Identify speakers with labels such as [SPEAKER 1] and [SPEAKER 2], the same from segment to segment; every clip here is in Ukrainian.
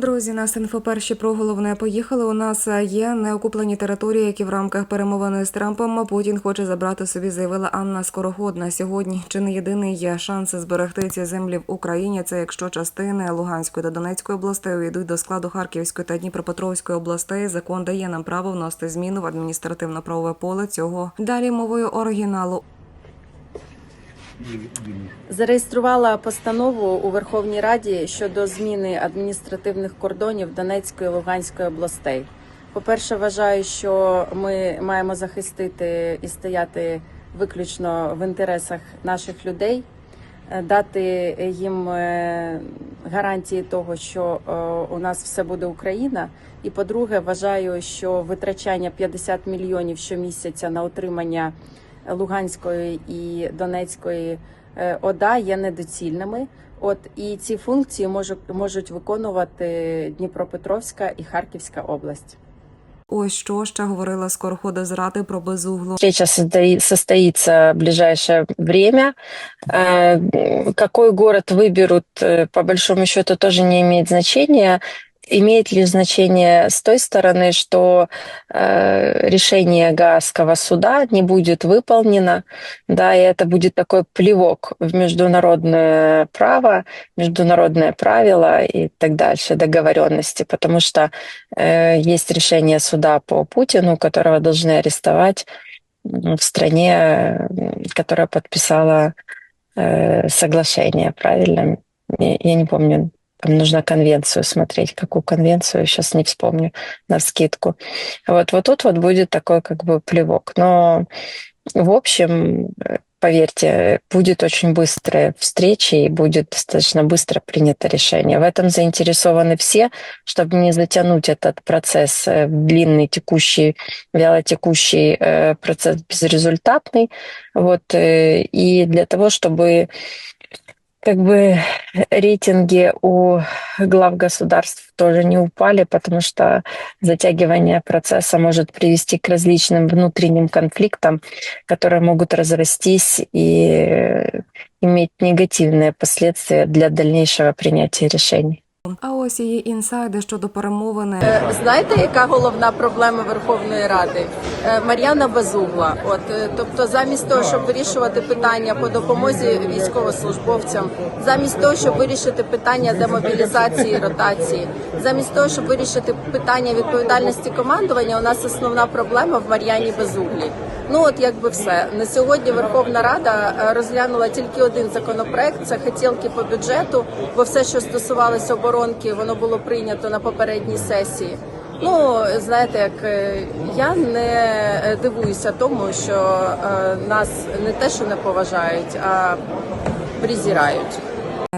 [SPEAKER 1] Друзі, нас інфоперші про головне поїхали. У нас є неокуплені території, які в рамках перемовини з Трампом Путін хоче забрати собі, заявила Анна Скороход на сьогодні. Чи не єдиний є шанс зберегти ці землі в Україні? Це якщо частини Луганської та Донецької областей увійдуть до складу Харківської та Дніпропетровської областей. Закон дає нам право вносити зміну в адміністративно-правове поле цього. Далі мовою оригіналу
[SPEAKER 2] Зареєструвала постанову у Верховній Раді щодо зміни адміністративних кордонів Донецької і Луганської областей. По-перше, вважаю, що ми маємо захистити і стояти виключно в інтересах наших людей, е, дати їм е, гарантії того, що е, у нас все буде Україна. І по-друге, вважаю, що витрачання 50 мільйонів щомісяця на утримання Луганської і Донецької е, ОДА є недоцільними. От і ці функції можуть можуть виконувати Дніпропетровська і Харківська область.
[SPEAKER 1] ось що ще говорила Скорохода з Ради про безуглу.
[SPEAKER 3] Встреча состои- состоится в ближайшее время. Э, Какой город выберут, э, по большому счету, тоже не имеет значения. Имеет лишь значение с той стороны, что э, решение Гаагского суда не будет выполнено, да, и это будет такой плевок в международное право, международные правила и так дальше, договоренности, потому что э, есть решение суда по Путину, которого должны арестовать в стране, которая подписала э, соглашение, правильно? Я не помню, там нужно конвенцию смотреть, какую конвенцию, сейчас не вспомню на скидку. Вот, вот тут вот будет такой как бы плевок. Но в общем, э, поверьте, будет очень быстрая встреча и будет достаточно быстро принято решение. В этом заинтересованы все, чтобы не затянуть этот процесс э, в длинный, текущий, вялотекущий э, процесс безрезультатный. Вот, э, и для того, чтобы как бы рейтинги у глав государств тоже не упали, потому что затягивание процесса может привести к различным внутренним конфликтам, которые могут разрастись и иметь негативные последствия для дальнейшего принятия решений.
[SPEAKER 1] А ось її інсайди щодо перемовини.
[SPEAKER 2] Е, Знаєте, яка головна проблема Верховної Ради? Е, Мар'яна Безугла. От е, тобто, замість того, щоб вирішувати питання по допомозі військовослужбовцям, замість того, щоб вирішити питання демобілізації, ротації, замість того, щоб вирішити питання відповідальності командування, у нас основна проблема в Мар'яні Безуглі. Ну от якби все на сьогодні Верховна Рада е, розглянула тільки один законопроект. Це хотілки по бюджету, бо все, що стосувалося оборонки, воно було прийнято на попередній сесії. Ну знаєте, як е, я не е, дивуюся тому, що нас не те, що не поважають, а презирають.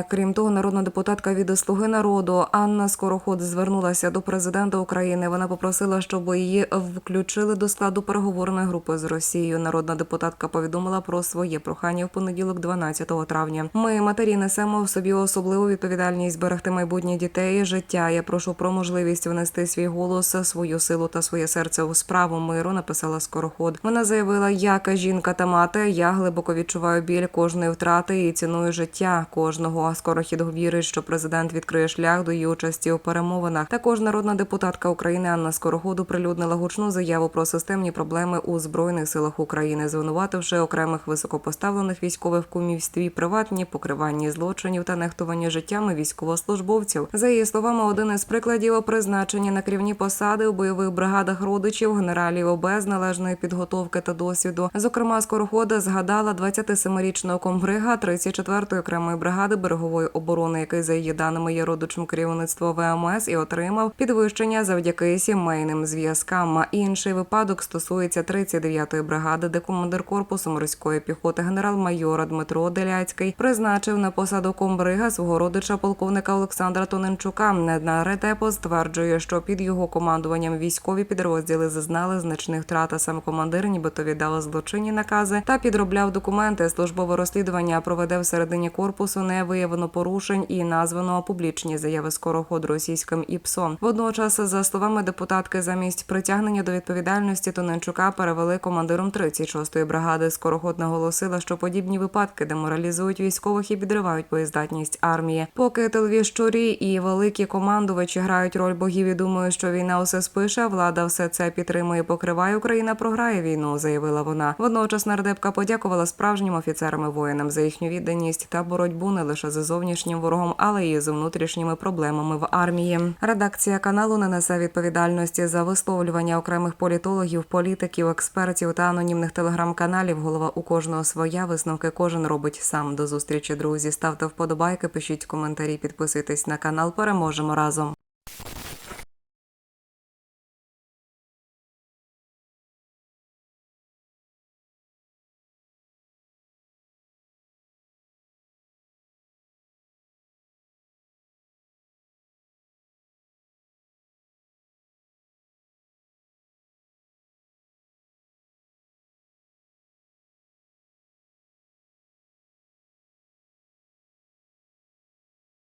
[SPEAKER 1] Крім того, народна депутатка від «Слуги народу Анна Скороход звернулася до президента України. Вона попросила, щоб її включили до складу переговорної групи з Росією. Народна депутатка повідомила про своє прохання в понеділок, 12 травня. Ми матері несемо в собі особливу відповідальність зберегти майбутнє дітей. Життя. Я прошу про можливість внести свій голос, свою силу та своє серце у справу миру. Написала Скороход. Вона заявила, як жінка та мати, я глибоко відчуваю біль кожної втрати і ціную життя кожного. Скорохід вірить, що президент відкриє шлях до її участі у перемовинах. Також народна депутатка України Анна Скороход оприлюднила гучну заяву про системні проблеми у збройних силах України, звинувативши окремих високопоставлених військових в кумівстві, приватні покриванні злочинів та нехтування життями військовослужбовців. За її словами, один із прикладів призначення на керівні посади у бойових бригадах родичів генералів ОБ з належної підготовки та досвіду. Зокрема, скорохода згадала 27-річного комбрига 34-ї окремої бригади берегової оборони, який за її даними є родичем керівництва ВМС і отримав підвищення завдяки сімейним зв'язкам. А Інший випадок стосується 39-ї бригади, де командир корпусу морської піхоти генерал-майор Дмитро Деляцький призначив на посаду комбрига свого родича полковника Олександра Тоненчука. Недна Ретепо стверджує, що під його командуванням військові підрозділи зазнали значних втрат. а Сам командир, нібито віддав злочинні накази та підробляв документи. Службове розслідування проведе всередині корпусу. Не виявив виявлено порушень і названо публічні заяви скороход російським ІПСО. Водночас, за словами депутатки, замість притягнення до відповідальності Тоненчука перевели командиром 36-ї бригади. Скороход наголосила, що подібні випадки деморалізують військових і підривають боєздатність армії. Поки тилові щурі і великі командувачі грають роль богів і думають, що війна усе спише, влада все це підтримує, покриває. Україна програє війну, заявила вона. Водночас нардепка подякувала справжнім офіцерам і воїнам за їхню відданість та боротьбу не лише за зовнішнім ворогом, але і з внутрішніми проблемами в армії. Редакція каналу не несе відповідальності за висловлювання окремих політологів, політиків, експертів та анонімних телеграм-каналів. Голова у кожного своя висновки кожен робить сам. До зустрічі, друзі. Ставте вподобайки, пишіть коментарі, підписуйтесь на канал. Переможемо разом.